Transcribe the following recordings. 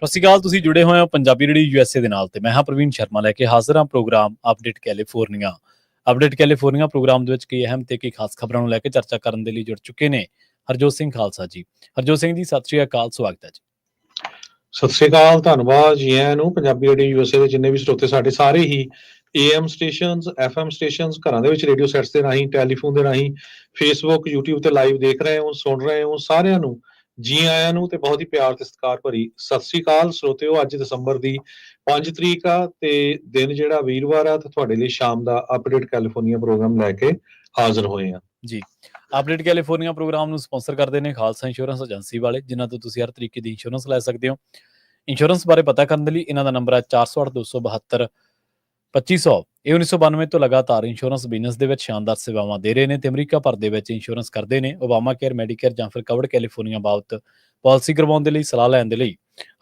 ਸਤਿ ਸ਼੍ਰੀ ਅਕਾਲ, ਤੁਸੀਂ ਜੁੜੇ ਹੋਏ ਹੋ ਪੰਜਾਬੀ ਰੇਡੀ ਯੂਐਸਏ ਦੇ ਨਾਲ ਤੇ ਮੈਂ ਹਾਂ ਪ੍ਰਵੀਨ ਸ਼ਰਮਾ ਲੈ ਕੇ ਹਾਜ਼ਰ ਹਾਂ program update California. Update California program ਦੇ ਵਿੱਚ ਕਈ ਅਹਿਮ ਤੇ ਕਈ ਖਾਸ ਖਬਰਾਂ ਨੂੰ ਲੈ ਕੇ ਚਰਚਾ ਕਰਨ ਦੇ ਲਈ ਜੁੜ ਚੁੱਕੇ ਨੇ ਹਰਜੋਤ ਸਿੰਘ ਖਾਲਸਾ ਜੀ। ਹਰਜੋਤ ਸਿੰਘ ਜੀ, ਸਤਿ ਸ਼੍ਰੀ ਅਕਾਲ, ਸਵਾਗਤ ਹੈ ਜੀ। ਸਤਿ ਸ੍ਰੀ ਅਕਾਲ, ਧੰਨਵਾਦ ਜੀ ਆਇਆਂ ਨੂੰ। ਪੰਜਾਬੀ ਰੇਡੀਓ ਯੂਐਸਏ ਦੇ ਜਿੰਨੇ ਵੀ ਸਰੋਤੇ ਸਾਡੇ ਸਾਰੇ ਹੀ AM ਸਟੇਸ਼ਨਸ FM ਸਟੇਸ਼ਨਸ, ਘਰਾਂ ਦੇ ਵਿੱਚ ਰੇਡੀਓ ਸੈਟਸ ਦੇ ਰਾਹੀਂ, ਟੈਲੀਫੋਨ ਦੇ ਰਾਹੀਂ, ਫੇਸਬੁੱਕ YouTube ਤੇ ਲਾਈਵ ਦੇਖ ਰਹੇ ਹੋ, ਸੁਣ ਰਹੇ ਹੋ, ਸਾਰਿਆਂ ਨੂੰ ਜੀ ਆਇਆਂ ਨੂੰ ਤੇ ਬਹੁਤ ਹੀ ਪਿਆਰ ਤੇ ਸਤਿਕਾਰ ਭਰੀ ਸਤਿ ਸ੍ਰੀ ਅਕਾਲ। ਸਰੋਤਿਓ, ਅੱਜ ਦਸੰਬਰ ਦੀ 5 ਤਰੀਕ ਆ ਤੇ ਦਿਨ ਜਿਹੜਾ ਵੀਰਵਾਰ ਆ ਤੇ ਤੁਹਾਡੇ ਲਈ ਸ਼ਾਮ ਦਾ ਅਪਡੇਟ ਕੈਲੀਫੋਰਨੀਆ ਪ੍ਰੋਗਰਾਮ ਲੈ ਕੇ ਹਾਜ਼ਰ ਹੋਏ ਆ। ਅਪਡੇਟ ਕੈਲੀਫੋਰਨੀਆ ਪ੍ਰੋਗਰਾਮ ਨੂੰ ਸਪਾਂਸਰ ਕਰਦੇ ਨੇ ਖਾਲਸਾ ਇੰਸ਼ੋਰੈਂਸ ਏਜੰਸੀ ਵਾਲੇ, ਜਿਨ੍ਹਾਂ ਤੋਂ ਤੁਸੀਂ ਹਰ ਤਰੀਕੇ ਦੀ ਇੰਸ਼ੋਰੈਂਸ ਲੈ ਸਕਦੇ ਹੋ। ਇੰਸ਼ੋਰੈਂਸ ਬਾਰੇ ਪਤਾ ਕਰਨ ਦੇ ਲਈ ਇਹਨਾਂ ਦਾ ਨੰਬਰ ਹੈ 408272 2500 ਇਹ 1992 ਤੋਂ ਲਗਾਤਾਰ ਇੰਸ਼ੋਰੈਂਸ ਬਿਜ਼ਨਸ ਦੇ ਵਿੱਚ ਸ਼ਾਨਦਾਰ ਸੇਵਾਵਾਂ ਦੇ ਰਹੇ ਨੇ ਤੇ ਅਮਰੀਕਾ ਭਰ ਦੇ ਵਿੱਚ ਇੰਸ਼ੋਰੈਂਸ ਕਰਦੇ ਨੇ। ਓਬਾਮਾ ਕੇਅਰ ਮੈਡੀਕੇਅਰ ਜਾਂ ਫਿਰ ਕਵਰਡ ਕੈਲੀਫੋਰਨੀਆ ਬਾਬਤ ਪਾਲਿਸੀ ਕਰਵਾਉਣ ਦੇ ਲਈ, ਸਲਾਹ ਲੈਣ ਦੇ ਲਈ।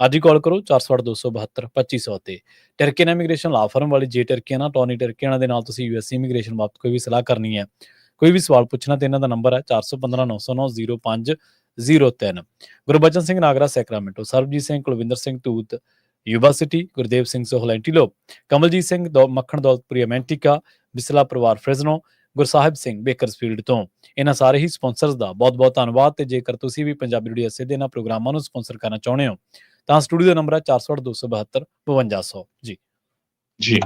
ਅੱਜ ਹੀ ਕਾਲ ਕਰੋ 408272 2500 ਤੇ। ਟਰਕੀਨ ਇਮੀਗ੍ਰੇਸ਼ਨ ਲਾ ਫਰਮ ਵਾਲੀ ਜੇ ਟਰਕੀਨਾ ਟੋਨੀ ਟਰਕੀਨਾ ਦੇ ਨਾਲ ਤੁਸੀਂ ਯੂਐਸ ਇਮੀਗ੍ਰੇਸ਼ਨ ਬਾਬਤ ਕੋਈ ਵੀ ਸਲਾਹ ਕਰਨੀ ਹੈ, ਕੋਈ ਵੀ ਸਵਾਲ ਪੁੱਛਣਾ ਤੇ ਇਹਨਾਂ ਦਾ ਨੰਬਰ ਹੈ 4159090503 ਗੁਰਬਚਨ ਸਿੰਘ ਨਾਗਰਾ ਸੈਕਰਾਮੈਂਟੋ ਸਰਬਜੀਤ ਸਿੰਘ, ਕੁਲਵਿੰਦਰ ਸਿੰਘ ਤੂਤ ਯੂਨੀਵਰਸਿਟੀ ਗੁਰਦੇਵ ਸਿੰਘ ਸੋਹਲੈਂਟੀਲੋ ਕਮਲਜੀਤ ਸਿੰਘ ਮੱਖਣ ਦੌਲਤਪੁਰੀ ਅਮੈਂਟਿਕਾ ਬਿਸਲਾ ਪਰਿਵਾਰ ਫ੍ਰੈਜ਼ਨੋ, ਗੁਰਸਾਹਿਬ ਸਿੰਘ ਬੇਕਰਸਫੀਲਡ ਤੋਂ। ਇਹਨਾਂ ਸਾਰੇ ਹੀ ਸਪਾਂਸਰਸ ਦਾ ਬਹੁਤ-ਬਹੁਤ ਧੰਨਵਾਦ ਤੇ ਜੇਕਰ ਤੁਸੀਂ ਵੀ ਪੰਜਾਬੀ ਰੇਡੀਓ ਐਸੇ ਦੇ ਇਹਨਾਂ ਪ੍ਰੋਗਰਾਮਾਂ ਨੂੰ ਸਪਾਂਸਰ ਕਰਨਾ ਚਾਹੁੰਦੇ ਹੋ, ਤਾਂ ਸਟੂਡੀਓ ਦਾ ਨੰਬਰ ਹੈ 408272 5200 ਜੀ। ਜੀ।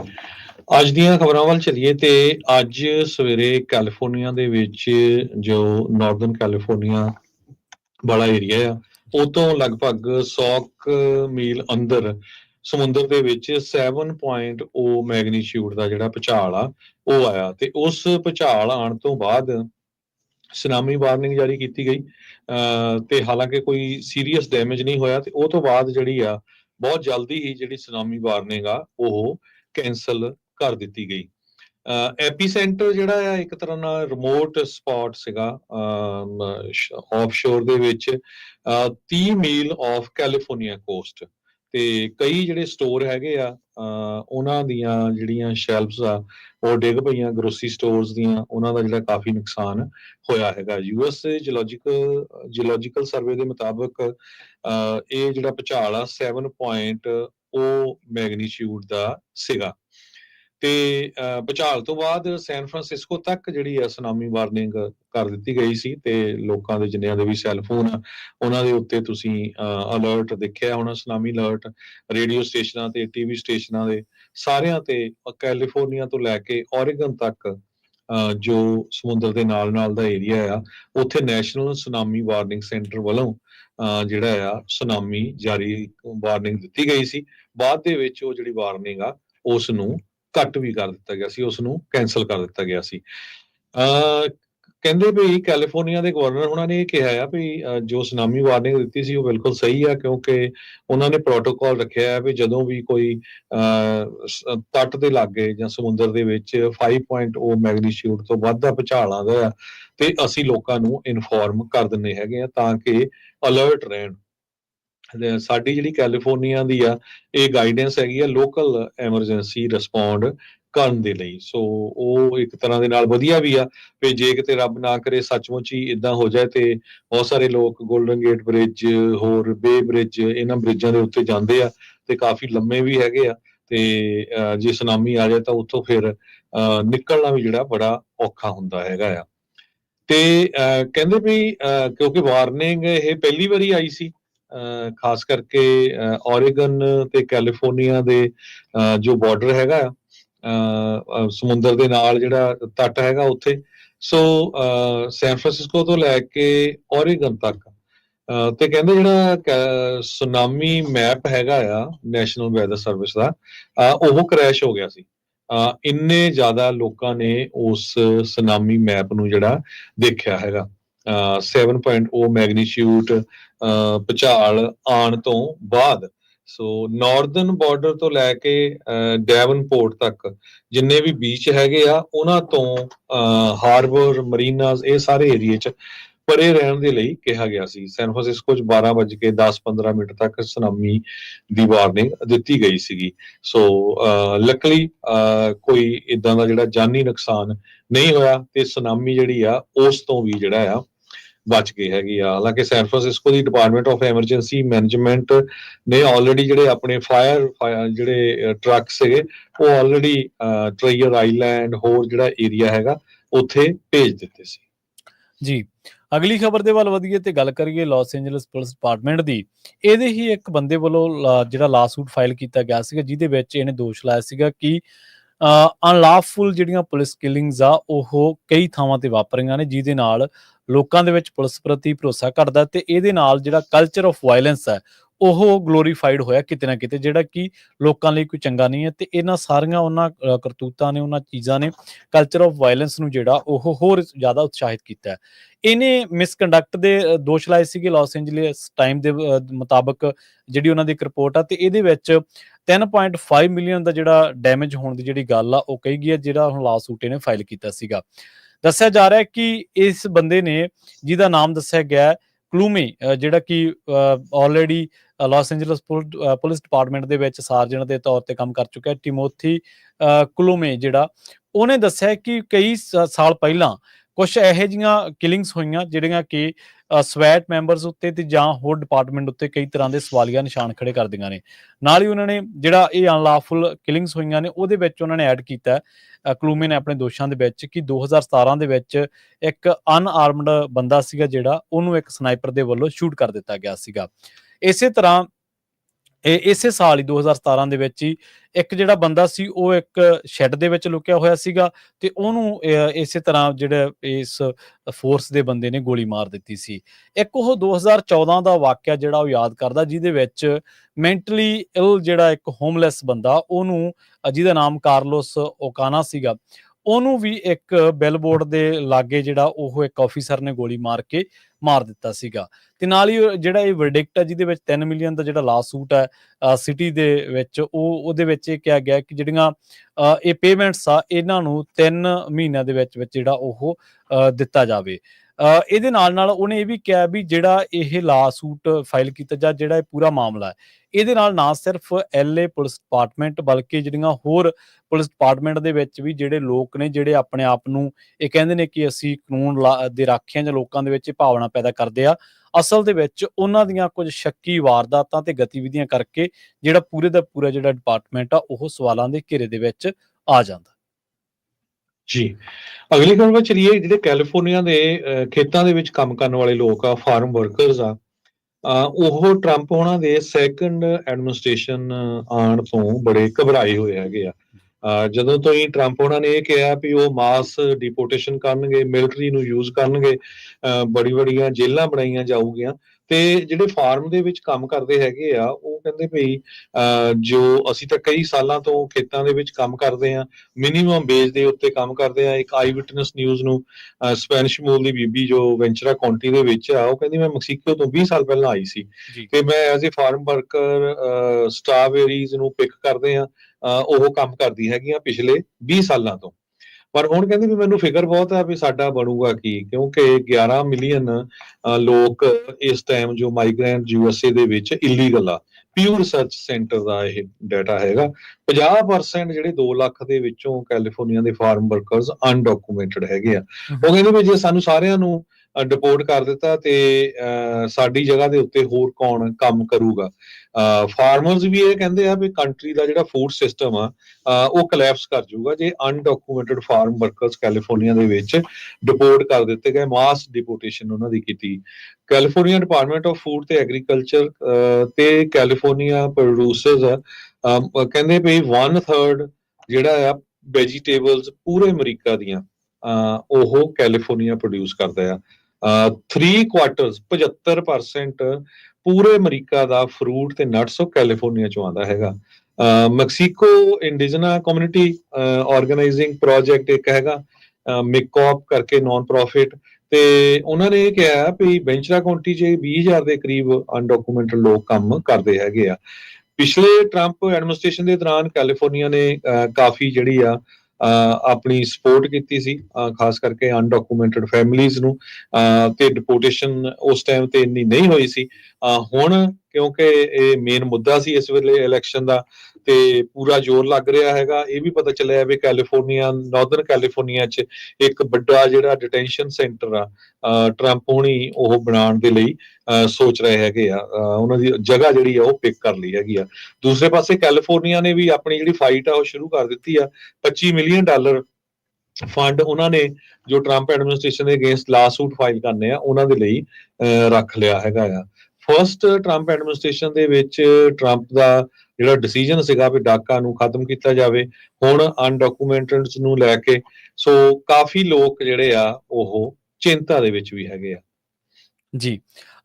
ਅੱਜ ਦੀਆਂ ਖਬਰਾਂ ਵੱਲ ਚੱਲੀਏ ਤੇ ਅੱਜ ਸਵੇਰੇ ਕੈਲੀਫੋਰਨੀਆ ਦੇ ਵਿੱਚ ਜੋ ਨਾਰਥਰਨ ਕੈਲੀਫੋਰਨੀਆ ਵਾਲਾ ਏਰੀਆ ਆ ਉਹ ਤੋਂ ਲਗਭਗ 100 ਕੁ ਮੀਲ ਅੰਦਰ, ਸਮੁੰਦਰ ਦੇ ਵਿੱਚ 7.0 ਮੈਗਨੀਟਿਊਡ ਦਾ ਜਿਹੜਾ ਭੂਚਾਲ ਆ, ਉਹ ਆਇਆ ਤੇ ਉਸ ਭੂਚਾਲ ਆਉਣ ਤੋਂ ਬਾਅਦ ਸੁਨਾਮੀ ਵਾਰਨਿੰਗ ਜਾਰੀ ਕੀਤੀ ਗਈ, ਅਹ ਤੇ ਹਾਲਾਂਕਿ ਕੋਈ ਸੀਰੀਅਸ ਡੈਮੇਜ ਨਹੀਂ ਹੋਇਆ ਤੇ ਉਹ ਤੋਂ ਬਾਅਦ ਜਿਹੜੀ ਆ, ਬਹੁਤ ਜਲਦੀ ਹੀ ਜਿਹੜੀ ਸੁਨਾਮੀ ਵਾਰਨਿੰਗ ਆ, ਉਹ ਕੈਨਸਲ ਕਰ ਦਿੱਤੀ ਗਈ। ਐਪੀਸੈਂਟਰ ਜਿਹੜਾ ਆ, ਇੱਕ ਤਰ੍ਹਾਂ ਨਾਲ ਰਿਮੋਟ ਸਪੌਟ ਸੀਗਾ ਆਫਸ਼ੋਰ ਦੇ ਵਿੱਚ 30 ਮੀਲ ਆਫ ਕੈਲੀਫੋਰਨੀਆ ਕੋਸਟ ਤੇ ਕਈ ਜਿਹੜੇ ਸਟੋਰ ਹੈਗੇ ਆ ਉਹਨਾਂ ਦੀਆਂ ਜਿਹੜੀਆਂ ਸ਼ੈਲਫਸ ਆ, ਉਹ ਡਿੱਗ ਪਈਆਂ ਗਰੋਸਰੀ ਸਟੋਰਸ ਦੀਆਂ, ਉਹਨਾਂ ਦਾ ਜਿਹੜਾ ਕਾਫੀ ਨੁਕਸਾਨ ਹੋਇਆ ਹੈਗਾ। ਯੂਐਸ ਜਿਓਲੋਜੀਕਲ ਜਿਓਲੋਜੀਕਲ ਸਰਵੇ ਦੇ ਮੁਤਾਬਕ ਇਹ ਜਿਹੜਾ ਭੁਚਾਲ ਆ 7.0 ਮੈਗਨੀਟਿਊਡ ਦਾ ਸੀਗਾ। ਤੇ ਬਚਾਲ ਤੋਂ ਬਾਅਦ ਸੈਨ ਫਰਾਂਸਿਸਕੋ ਤੱਕ ਜਿਹੜੀ ਆ ਸੁਨਾਮੀ ਵਾਰਨਿੰਗ ਕਰ ਦਿੱਤੀ ਗਈ ਸੀ ਤੇ ਲੋਕਾਂ ਦੇ ਜਿੰਨਿਆਂ ਦੇ ਵੀ ਸੈੱਲ ਫੋਨ ਆ ਉਹਨਾਂ ਦੇ ਉੱਤੇ ਤੁਸੀਂ ਅਲਰਟ ਦੇਖਿਆ ਹੋਣਾ ਸੁਨਾਮੀ ਅਲਰਟ ਰੇਡੀਓ ਸਟੇਸ਼ਨਾਂ ਤੇ ਟੀਵੀ ਸਟੇਸ਼ਨਾਂ ਦੇ ਸਾਰਿਆਂ ਤੇ ਕੈਲੀਫੋਰਨੀਆ ਤੋਂ ਲੈ ਕੇ ਓਰੀਗਨ ਤੱਕ ਜੋ ਸਮੁੰਦਰ ਦੇ ਨਾਲ ਨਾਲ ਦਾ ਏਰੀਆ ਆ ਉੱਥੇ ਨੈਸ਼ਨਲ ਸੁਨਾਮੀ ਵਾਰਨਿੰਗ ਸੈਂਟਰ ਵੱਲੋਂ ਅ, ਜਿਹੜਾ ਆ ਸੁਨਾਮੀ ਜਾਰੀ ਵਾਰਨਿੰਗ ਦਿੱਤੀ ਗਈ ਸੀ। ਬਾਅਦ ਦੇ ਵਿੱਚ ਉਹ ਜਿਹੜੀ ਵਾਰਨਿੰਗ ਆ ਉਸ ਨੂੰ ਘੱਟ ਵੀ ਕਰ ਦਿੱਤਾ ਗਿਆ ਸੀ ਉਸ ਨੂੰ ਕੈਨਸਲ ਕਰ ਦਿੱਤਾ ਗਿਆ ਸੀ। ਅ ਕਹਿੰਦੇ ਵੀ ਕੈਲੀਫੋਰਨੀਆ ਦੇ ਗਵਰਨਰ ਉਹਨਾਂ ਨੇ ਇਹ ਕਿਹਾ ਆ ਵੀ ਜੋ ਸੁਨਾਮੀ ਵਾਰਨਿੰਗ ਦਿੱਤੀ ਸੀ ਉਹ ਬਿਲਕੁਲ ਸਹੀ ਆ ਕਿਉਂਕਿ ਉਹਨਾਂ ਨੇ ਪ੍ਰੋਟੋਕਾਲ ਰੱਖਿਆ ਹੈ ਵੀ ਜਦੋਂ ਵੀ ਕੋਈ ਅ, ਤੱਟ ਦੇ ਲਾਗੇ ਜਾਂ ਸਮੁੰਦਰ ਦੇ ਵਿੱਚ 5.0 ਮੈਗਨੀਟਿਊਡ ਤੋਂ ਵੱਧ ਦਾ ਭੁਚਾਲ ਆਉਂਦਾ ਆ ਤੇ ਅਸੀਂ ਲੋਕਾਂ ਨੂੰ ਇਨਫੋਰਮ ਕਰ ਦਿੰਦੇ ਹੈਗੇ ਆ ਤਾਂ ਕਿ ਅਲਰਟ ਰਹਿਣ। ਸਾਡੀ ਜਿਹੜੀ ਕੈਲੀਫੋਰਨੀਆ ਦੀ ਆ ਇਹ ਗਾਈਡੈਂਸ ਹੈਗੀ ਆ ਲੋਕਲ ਐਮਰਜੈਂਸੀ ਰਿਸਪੌਂਡ ਕਰਨ ਦੇ ਲਈ। ਸੋ ਉਹ ਇੱਕ ਤਰ੍ਹਾਂ ਦੇ ਨਾਲ ਵਧੀਆ ਵੀ ਆ ਵੀ ਜੇ ਕਿਤੇ ਰੱਬ ਨਾ ਕਰੇ ਸੱਚਮੁੱਚ ਹੀ ਇਦਾਂ ਹੋ ਜਾਏ ਤੇ ਬਹੁਤ ਸਾਰੇ ਲੋਕ 골ਡਨ ਗੇਟ ਬ੍ਰਿਜ ਹੋਰ ਬੇ ਬ੍ਰਿਜ ਇਹਨਾਂ ਬ੍ਰਿਜਾਂ ਦੇ ਉੱਤੇ ਜਾਂਦੇ ਆ ਤੇ ਕਾਫੀ ਲੰਮੇ ਵੀ ਹੈਗੇ ਆ ਤੇ ਜੇ ਸੁਨਾਮੀ ਆ ਜਾਏ ਤਾਂ ਉੱਥੋਂ ਫਿਰ ਅਹ, ਨਿਕਲਣਾ ਵੀ ਜਿਹੜਾ ਬੜਾ ਔਖਾ ਹੁੰਦਾ ਹੈਗਾ ਆ। ਤੇ ਕਹਿੰਦੇ ਵੀ ਕਿਉਂਕਿ ਵਾਰਨਿੰਗ ਇਹ ਪਹਿਲੀ ਵਾਰੀ ਆਈ ਸੀ ਖਾਸ ਕਰਕੇ ਔਰੇਗਨ ਤੇ ਕੈਲੀਫੋਰਨੀਆ ਦੇ ਅਹ, ਜੋ ਬਾਰਡਰ ਹੈਗਾ ਆ ਸਮੁੰਦਰ ਦੇ ਨਾਲ ਜਿਹੜਾ ਤੱਟ ਹੈਗਾ ਉੱਥੇ। ਸੋ ਅਹ, ਸੈਨ ਫਰਾਂਸਿਸਕੋ ਤੋਂ ਲੈ ਕੇ ਔਰੇਗਨ ਤੱਕ ਅਹ, ਤੇ ਕਹਿੰਦੇ ਜਿਹੜਾ ਕ- ਸੁਨਾਮੀ ਮੈਪ ਹੈਗਾ ਆ ਨੈਸ਼ਨਲ ਵੈਦਰ ਸਰਵਿਸ ਦਾ ਉਹ ਕ੍ਰੈਸ਼ ਹੋ ਗਿਆ ਸੀ। ਅਹ, ਇੰਨੇ ਜ਼ਿਆਦਾ ਲੋਕਾਂ ਨੇ ਉਸ ਸੁਨਾਮੀ ਮੈਪ ਨੂੰ ਜਿਹੜਾ ਦੇਖਿਆ ਹੈਗਾ। 7.0 ਮੈਗਨੀਟਿਊਡ ਭੁਚਾਲ ਆਉਣ ਤੋਂ ਬਾਅਦ। ਸੋ ਨਾਰਥਰਨ ਬਾਰਡਰ ਤੋਂ ਲੈ ਕੇ ਡੈਵਨਪੋਰਟ ਤੱਕ ਜਿੰਨੇ ਵੀ ਬੀਚ ਹੈਗੇ ਆ, ਉਹਨਾਂ ਤੋਂ ਹਾਰਬਰ ਮਰੀਨਾਸ ਇਹ ਸਾਰੇ ਏਰੀਏ 'ਚ ਪਰੇ ਰਹਿਣ ਦੇ ਲਈ ਕਿਹਾ ਗਿਆ ਸੀ। ਸੈਨ ਫਰਾਂਸਿਸਕੋ 'ਚ 12 ਵਜੇ ਕੇ 10-15 ਮਿੰਟ ਤੱਕ ਸੁਨਾਮੀ ਦੀ ਵਾਰਨਿੰਗ ਦਿੱਤੀ ਗਈ ਸੀਗੀ। ਸੋ ਲੱਕਲੀ ਕੋਈ ਇਦਾਂ ਦਾ ਜਿਹੜਾ ਜਾਨੀ ਨੁਕਸਾਨ ਨਹੀਂ ਹੋਇਆ ਤੇ ਸੁਨਾਮੀ ਜਿਹੜੀ ਆ, ਉਸ ਤੋਂ ਵੀ ਜਿਹੜਾ ਆ ਬਚ ਗਏ ਹੈਗੇ ਆ। ਹਾਲਾਂਕਿ ਸੈਨ ਫਰਾਂਸਿਸਕੋ ਦੀ ਡਿਪਾਰਟਮੈਂਟ ਆਫ ਐਮਰਜੈਂਸੀ ਮੈਨੇਜਮੈਂਟ ਨੇ ਆਲਰੇਡੀ ਜਿਹੜੇ ਆਪਣੇ ਫਾਇਰ ਜਿਹੜੇ ਟਰੱਕ ਸੀਗੇ, ਉਹ ਆਲਰੇਡੀ ਟ੍ਰੇਅਰ ਆਈਲੈਂਡ ਹੋਰ ਜਿਹੜਾ ਏਰੀਆ ਹੈਗਾ, ਉੱਥੇ ਭੇਜ ਦਿੱਤੇ ਸੀ। ਜੀ, ਅਗਲੀ ਖਬਰ ਦੇ ਵੱਲ ਵਧੀਏ ਤੇ ਗੱਲ ਕਰੀਏ ਲਾਸ ਐਂਜਲਸ ਪੁਲਿਸ ਡਿਪਾਰਟਮੈਂਟ ਦੀ। ਇਹਦੇ ਹੀ ਇੱਕ ਬੰਦੇ ਵੱਲੋਂ ਜਿਹੜਾ ਲਾਸੂਟ ਫਾਈਲ ਕੀਤਾ ਗਿਆ ਸੀਗਾ, ਜਿਹਦੇ ਵਿੱਚ ਇਹਨੇ ਦੋਸ਼ ਲਾਇਆ ਸੀਗਾ ਕਿ ਅਨਲਾਫੁਲ ਜਿਹੜੀਆਂ ਪੁਲਿਸ ਕਿਲਿੰਗਸ ਆ, ਉਹ ਕਈ ਥਾਵਾਂ ਤੇ ਵਾਪਰੀਆਂ ਨੇ, ਜਿਹਦੇ ਨਾਲ ਲੋਕਾਂ ਦੇ ਵਿੱਚ ਪੁਲਿਸ ਪ੍ਰਤੀ ਭਰੋਸਾ ਘਟਦਾ ਤੇ ਇਹਦੇ ਨਾਲ ਜਿਹੜਾ ਕਲਚਰ ਆਫ ਵਾਇਲੈਂਸ ਹੈ ਉਹ ਗਲੋਰੀਫਾਈਡ ਹੋਇਆ ਕਿਤੇ ਨਾ ਕਿਤੇ, ਜਿਹੜਾ ਕਿ ਲੋਕਾਂ ਲਈ ਕੋਈ ਚੰਗਾ ਨਹੀਂ ਹੈ ਤੇ ਇਹਨਾਂ ਸਾਰੀਆਂ ਉਹਨਾਂ ਕਰਤੂਤਾਂ ਨੇ, ਉਹਨਾਂ ਚੀਜ਼ਾਂ ਨੇ ਕਲਚਰ ਆਫ ਵਾਇਲੈਂਸ ਨੂੰ ਜਿਹੜਾ ਉਹ ਹੋਰ ਜ਼ਿਆਦਾ ਉਤਸ਼ਾਹਿਤ ਕੀਤਾ ਹੈ। ਇਹਨੇ ਮਿਸਕੰਡਕਟ ਦੇ ਦੋਸ਼ ਲਾਏ ਸੀਗੇ ਲਾਸ ਐਂਜਲਸ ਟਾਈਮ ਦੇ ਮੁਤਾਬਕ ਜਿਹੜੀ ਉਹਨਾਂ ਦੀ ਇੱਕ ਰਿਪੋਰਟ ਆ ਤੇ ਇਹਦੇ ਵਿੱਚ 3.5 ਮਿਲੀਅਨ ਦਾ ਜਿਹੜਾ ਡੈਮੇਜ ਹੋਣ ਦੀ ਜਿਹੜੀ ਗੱਲ ਆ, ਉਹ ਕਹੀ ਗਈ ਹੈ, ਜਿਹੜਾ ਹੁਣ ਲਾਸੂਟ ਨੇ ਫਾਈਲ ਕੀਤਾ ਸੀਗਾ। ਦੱਸਿਆ ਜਾ ਰਿਹਾ ਹੈ ਕਿ ਇਸ ਬੰਦੇ ਨੇ ਜਿਹਦਾ ਨਾਮ ਦੱਸਿਆ ਗਿਆ ਕਲੂਮੀ ਜਿਹੜਾ ਕਿ already Los Angeles police department ਦੇ ਵਿੱਚ ਸਾਰਜਨ ਦੇ ਤੌਰ ਤੇ ਕੰਮ ਕਰ ਚੁੱਕਿਆ ਟਿਮੋਥੀ ਅ, ਕਲੂਮੇ ਜਿਹੜਾ ਉਹਨੇ ਦੱਸਿਆ ਕਿ ਕਈ ਸ- ਸਾਲ ਪਹਿਲਾਂ ਕੁਝ ਇਹੋ ਜੀਆਂ ਕਿਲਿੰਗਸ ਹੋਈਆਂ ਜਿਹੜੀਆਂ ਕਿ ਸਵੈਟ ਮੈਂਬਰਸ ਉੱਤੇ ਤੇ ਜਾਂ ਹੋਰ ਡਿਪਾਰਟਮੈਂਟ ਉੱਤੇ ਕਈ ਤਰ੍ਹਾਂ ਦੇ ਸਵਾਲੀਆ ਨਿਸ਼ਾਨ ਖੜੇ ਕਰਦੀਆਂ ਨੇ। ਨਾਲ ਹੀ ਉਹਨਾਂ ਨੇ ਜਿਹੜਾ ਇਹ ਅਨਲਾਫੁਲ ਕਿਲਿੰਗਸ ਹੋਈਆਂ ਨੇ ਉਹਦੇ ਵਿੱਚ ਉਹਨਾਂ ਨੇ ਐਡ ਕੀਤਾ ਕਲੂਮੇ ਨੇ ਆਪਣੇ ਦੋਸ਼ਾਂ ਦੇ ਵਿੱਚ ਕਿ 2017 ਦੇ ਵਿੱਚ ਇੱਕ ਅਨਆਰਮਡ ਬੰਦਾ ਸੀਗਾ ਜਿਹੜਾ ਉਹਨੂੰ ਇੱਕ ਸਨਾਈਪਰ ਦੇ ਵੱਲੋਂ ਸ਼ੂਟ ਕਰ ਦਿੱਤਾ ਗਿਆ ਸੀਗਾ। ਇਸੇ ਤਰ੍ਹਾਂ ਇਹ ਇਸੇ ਸਾਲ ਹੀ 2017 ਦੇ ਵਿੱਚ ਹੀ ਇੱਕ ਜਿਹੜਾ ਬੰਦਾ ਸੀ, ਉਹ ਇੱਕ ਸ਼ੈੱਡ ਦੇ ਵਿੱਚ ਲੁਕਿਆ ਹੋਇਆ ਸੀਗਾ ਤੇ ਉਹਨੂੰ ਇਸੇ ਤਰ੍ਹਾਂ ਜਿਹੜਾ ਇਸ ਫੋਰਸ ਦੇ ਬੰਦੇ ਨੇ ਗੋਲੀ ਮਾਰ ਦਿੱਤੀ ਸੀ। ਇੱਕ ਉਹ 2014 ਦਾ ਵਾਕਿਆ ਜਿਹੜਾ ਉਹ ਯਾਦ ਕਰਦਾ, ਜਿਹਦੇ ਵਿੱਚ ਮੈਂਟਲੀ ਇਲ ਜਿਹੜਾ ਇੱਕ ਹੋਮਲੈਸ ਬੰਦਾ, ਉਹਨੂੰ, ਜਿਹਦਾ ਨਾਮ ਕਾਰਲੋਸ ਓਕਾਨਾ ਸੀਗਾ, ਉਹਨੂੰ ਵੀ ਇੱਕ ਬਿਲਬੋਰਡ ਦੇ ਲਾਗੇ ਜਿਹੜਾ ਉਹ ਇੱਕ ਆਫੀਸਰ ਨੇ ਗੋਲੀ ਮਾਰ ਕੇ ਮਾਰ ਦਿੱਤਾ ਸੀਗਾ। ਤੇ ਨਾਲ ਹੀ ਜਿਹੜਾ ਇਹ ਵਰਡਿਕਟ ਹੈ ਜਿਹਦੇ ਵਿੱਚ 3 ਮਿਲੀਅਨ ਦਾ ਜਿਹੜਾ ਲਾਸੂਟ ਹੈ ਸਿਟੀ ਦੇ ਵਿੱਚ, ਉਹ ਉਹਦੇ ਵਿੱਚ ਇਹ ਕਿਹਾ ਗਿਆ ਕਿ ਜਿਹੜੀਆਂ ਇਹ ਪੇਮੈਂਟਸ ਆ, ਇਹਨਾਂ ਨੂੰ 3 ਮਹੀਨਿਆਂ ਦੇ ਵਿੱਚ ਵਿੱਚ ਜਿਹੜਾ ਉਹ ਦਿੱਤਾ ਜਾਵੇ। ਇਹਦੇ ਨਾਲ ਨਾਲ ਉਹਨੇ ਇਹ ਵੀ ਕਿਹਾ ਵੀ ਜਿਹੜਾ ਇਹ ਲਾਸੂਟ ਫਾਈਲ ਕੀਤਾ ਜਾਂ ਜਿਹੜਾ ਇਹ ਪੂਰਾ ਮਾਮਲਾ ਹੈ, ਇਹਦੇ ਨਾਲ ਨਾ ਸਿਰਫ ਐਲਏ ਪੁਲਿਸ ਡਿਪਾਰਟਮੈਂਟ ਬਲਕਿ ਜਿਹੜੀਆਂ ਹੋਰ ਪੁਲਿਸ ਡਿਪਾਰਟਮੈਂਟ ਦੇ ਵਿੱਚ ਵੀ ਜਿਹੜੇ ਲੋਕ ਨੇ, ਜਿਹੜੇ ਆਪਣੇ ਆਪ ਨੂੰ ਇਹ ਕਹਿੰਦੇ ਨੇ ਕਿ ਅਸੀਂ ਕਾਨੂੰਨ ਲਾ- ਦੇ ਰਾਖਿਆਂ ਜਾਂ ਲੋਕਾਂ ਦੇ ਵਿੱਚ ਇਹ ਭਾਵਨਾ ਪੈਦਾ ਕਰਦੇ ਆ, ਅਸਲ ਦੇ ਵਿੱਚ ਉਹਨਾਂ ਦੀਆਂ ਕੁਝ ਸ਼ੱਕੀ ਵਾਰਦਾਤਾਂ ਤੇ ਗਤੀਵਿਧੀਆਂ ਕਰਕੇ ਜਿਹੜਾ ਪੂਰੇ ਦਾ ਪੂਰਾ ਜਿਹੜਾ ਡਿਪਾਰਟਮੈਂਟ ਆ, ਉਹ ਸਵਾਲਾਂ ਦੇ ਘੇਰੇ ਦੇ ਵਿੱਚ ਆ ਜਾਂਦਾ। ਜੀ। ਅਗਲੀ ਖਬਰ ਵਿੱਚ ਚਲੀਏ ਜਿਹੜੇ ਕੈਲੀਫੋਰਨੀਆ ਦੇ ਅਹ, ਖੇਤਾਂ ਦੇ ਵਿੱਚ ਕੰਮ ਕਰਨ ਵਾਲੇ ਲੋਕ ਆ ਫਾਰਮ ਵਰਕਰਸ ਆ ਉਹ ਟਰੰਪ ਉਹਨਾਂ ਦੇ ਸੈਕੰਡ ਐਡਮਿਨਿਸਟ੍ਰੇਸ਼ਨ ਆਉਣ ਤੋਂ ਬੜੇ ਘਬਰਾਏ ਹੋਏ ਹੈਗੇ ਆ। ਜਦੋਂ ਤੋਂ ਹੀ ਟਰੰਪ ਉਹਨਾਂ ਨੇ ਇਹ ਕਿਹਾ ਵੀ ਉਹ ਮਾਸ ਡਿਪੋਰਟੇਸ਼ਨ ਕਰਨਗੇ ਮਿਲਟਰੀ ਨੂੰ ਯੂਜ਼ ਕਰਨਗੇ ਬੜੀ ਬੜੀਆਂ ਜੇਲ੍ਹਾਂ ਬਣਾਈਆਂ ਜਾਊਗੀਆਂ ਤੇ ਜਿਹੜੇ ਫਾਰਮ ਦੇ ਵਿੱਚ ਕੰਮ ਕਰਦੇ ਹੈਗੇ ਆ ਉਹ ਕਹਿੰਦੇ ਭਈ ਜੋ ਅਸੀਂ ਤਾਂ ਕਈ ਸਾਲਾਂ ਤੋਂ ਖੇਤਾਂ ਦੇ ਵਿੱਚ ਕੰਮ ਕਰਦੇ ਆ ਮਿਨੀਮਮ ਬੇਸ ਦੇ ਉੱਤੇ ਕੰਮ ਕਰਦੇ ਆ ਇੱਕ ਆਈ ਵਿਟਨੈਸ ਨਿਊਜ਼ ਨੂੰ ਸਪੈਨਿਸ਼ ਮੂਲ ਦੀ ਬੀਬੀ ਜੋ ਵੈਂਚਰਾ ਕਾਉਂਟੀ ਦੇ ਵਿੱਚ ਆ ਉਹ ਕਹਿੰਦੀ ਮੈਂ ਮੈਕਸੀਕੋ ਤੋਂ 20 ਸਾਲ ਪਹਿਲਾਂ ਆਈ ਸੀ ਤੇ ਮੈਂ as a farm worker strawberries ਨੂੰ ਪਿਕ ਕਰਦੇ ਆ ਉਹ ਕੰਮ ਕਰਦੀ ਹੈਗੀਆਂ ਪਿਛਲੇ 20 ਸਾਲਾਂ ਤੋਂ। ਪਰ ਹੁਣ ਕਹਿੰਦੇ ਵੀ ਮੈਨੂੰ ਫਿਕਰ ਬਹੁਤ ਆ ਵੀ ਸਾਡਾ ਬਣੂਗਾ ਕੀ ਕਿਉਂਕਿ 11 ਮਿਲੀਅਨ ਲੋਕ ਇਸ ਟਾਈਮ ਜੋ ਮਾਈਗ੍ਰੈਂਟ ਯੂਐਸਏ ਦੇ ਵਿੱਚ ਇਲੀਗਲ ਆ। ਪਿਊ ਰਿਸਰਚ ਸੈਂਟਰ ਦਾ ਇਹ ਡਾਟਾ ਹੈਗਾ। 50% ਜਿਹੜੇ 2 ਲੱਖ ਦੇ ਵਿੱਚੋਂ ਕੈਲੀਫੋਰਨੀਆ ਦੇ ਫਾਰਮ ਵਰਕਰਸ ਅਨਡਾਕੂਮੈਂਟਡ ਹੈਗੇ ਆ। ਉਹ ਕਹਿੰਦੇ ਵੀ ਜੇ ਸਾਨੂੰ ਸਾਰਿਆਂ ਨੂੰ ਡਿਪੋਰਟ ਕਰ ਦਿੱਤਾ ਤੇ ਅਹ, ਸਾਡੀ ਜਗ੍ਹਾ ਦੇ ਉੱਤੇ ਹੋਰ ਕੌਣ ਕੰਮ ਕਰੂਗਾ? ਫਾਰਮਰਸ ਵੀ ਇਹ ਕਹਿੰਦੇ ਆ ਵੀ ਕੰਟਰੀ ਦਾ ਜਿਹੜਾ ਫੂਡ ਸਿਸਟਮ ਆ ਉਹ ਕਲੈਪਸ ਕਰ ਜਾਊਗਾ ਜੇ ਅਨਡਾਕੂਮੈਂਟਡ ਫਾਰਮ ਵਰਕਰਸ ਕੈਲੀਫੋਰਨੀਆ ਦੇ ਵਿੱਚ ਡਿਪੋਰਟ ਕਰ ਦਿੱਤੇ ਗਏ ਮਾਸ ਡਿਪੋਰਟੇਸ਼ਨ ਉਹਨਾਂ ਦੀ ਕੀਤੀ। ਕੈਲੀਫੋਰਨੀਆ ਡਿਪਾਰਟਮੈਂਟ ਆਫ ਫੂਡ ਤੇ ਐਗਰੀਕਲਚਰ ਤੇ ਕੈਲੀਫੋਰਨੀਆ ਪ੍ਰੋਡਿਊਸਰਸ ਆ ਕਹਿੰਦੇ ਵੀ 1/3 ਜਿਹੜਾ ਆ ਵੈਜੀਟੇਬਲਸ ਪੂਰੇ ਅਮਰੀਕਾ ਦੀਆਂ ਅਹ, ਉਹ ਕੈਲੀਫੋਰਨੀਆ ਪ੍ਰੋਡਿਊਸ ਕਰਦਾ ਆ। 3 ਕੁਆਰਟਰਸ 75% ਪੂਰੇ ਅਮਰੀਕਾ ਦਾ ਫਰੂਟ ਤੇ ਨਟਸ ਉਹ ਕੈਲੀਫੋਰਨੀਆ ਚੋਂ ਆਉਂਦਾ ਹੈਗਾ। Mexico Indigena community organizing project ਇੱਕ ਹੈਗਾ ਮਿਕੋਪ ਕਰਕੇ ਨਾਨ ਪ੍ਰੋਫਿਟ ਤੇ ਉਹਨਾਂ ਨੇ ਇਹ ਕਿਹਾ ਵੀ ਵੈਂਚਰਾ ਕਾਉਂਟੀ 'ਚ 20000 ਦੇ ਕਰੀਬ ਅਨਡਾਕੂਮੈਂਟਡ ਲੋਕ ਕੰਮ ਕਰਦੇ ਹੈਗੇ ਆ। ਪਿਛਲੇ ਟਰੰਪ ਐਡਮਿਨਿਸਟ੍ਰੇਸ਼ਨ ਦੇ ਦੌਰਾਨ ਕੈਲੀਫੋਰਨੀਆ ਨੇ ਅਹ, ਕਾਫੀ ਜਿਹੜੀ ਆ ਆਪਣੀ ਸਪੋਰਟ ਕੀਤੀ ਸੀ ਖਾਸ ਕਰਕੇ ਅਨਡਾਕੂਮੈਂਟਡ ਫੈਮਿਲੀਆਂ ਨੂੰ ਤੇ ਡਿਪੋਰਟੇਸ਼ਨ ਉਸ ਟਾਈਮ ਤੇ ਇੰਨੀ ਨਹੀਂ ਹੋਈ ਸੀ। ਹੁਣ ਕਿਉਂਕਿ ਇਹ ਮੇਨ ਮੁੱਦਾ ਸੀ ਇਸ ਵੇਲੇ ਇਲੈਕਸ਼ਨ ਦਾ ਤੇ ਪੂਰਾ ਜ਼ੋਰ ਲੱਗ ਰਿਹਾ ਹੈਗਾ। ਇਹ ਵੀ ਪਤਾ ਚੱਲਿਆ ਵੀ ਕੈਲੀਫੋਰਨੀਆ ਨਾਰਥਰਨ ਕੈਲੀਫੋਰਨੀਆ 'ਚ ਇੱਕ ਵੱਡਾ ਜਿਹੜਾ ਡਿਟੈਂਸ਼ਨ ਸੈਂਟਰ ਆ ਟਰੰਪ ਹੁਣੀ ਉਹ ਬਣਾਉਣ ਦੇ ਲਈ ਸੋਚ ਰਹੇ ਹੈਗੇ ਆ। ਉਹਨਾਂ ਦੀ ਜਗ੍ਹਾ ਜਿਹੜੀ ਆ ਉਹ ਪਿਕ ਕਰ ਲਈ ਹੈਗੀ ਆ। ਦੂਸਰੇ ਪਾਸੇ ਕੈਲੀਫੋਰਨੀਆ ਨੇ ਵੀ ਆਪਣੀ ਜਿਹੜੀ ਫਾਈਟ ਆ ਉਹ ਸ਼ੁਰੂ ਕਰ ਦਿੱਤੀ ਆ। 25 ਮਿਲੀਅਨ ਡਾਲਰ ਫੰਡ ਉਹਨਾਂ ਨੇ, ਜੋ ਟਰੰਪ ਐਡਮਿਨਿਸਟ੍ਰੇਸ਼ਨ ਦੇ ਅਗੇਂਸਟ ਲਾਸੂਟ ਫਾਈਲ ਕਰਨੇ ਆ, ਉਹਨਾਂ ਦੇ ਲਈ, ਅਹ ਰੱਖ ਲਿਆ ਹੈਗਾ ਆ। ਫਰਸਟ ਟਰੰਪ ਐਡਮਿਨਿਸਟ੍ਰੇਸ਼ਨ ਦੇ ਵਿੱਚ ਟਰੰਪ ਦਾ ਜਿਹੜਾ ਡਿਸੀਜਨ ਸੀਗਾ ਵੀ ਡਾਕਾ ਨੂੰ ਖਤਮ ਕੀਤਾ ਜਾਵੇ, ਹੁਣ ਅਨਡਾਕੂਮੈਂਟਡਸ ਨੂੰ ਲੈ ਕੇ ਸੋ ਕਾਫੀ ਲੋਕ ਜਿਹੜੇ ਆ, ਉਹ ਚਿੰਤਾ ਦੇ ਵਿੱਚ ਵੀ ਹੈਗੇ ਆ। ਜੀ,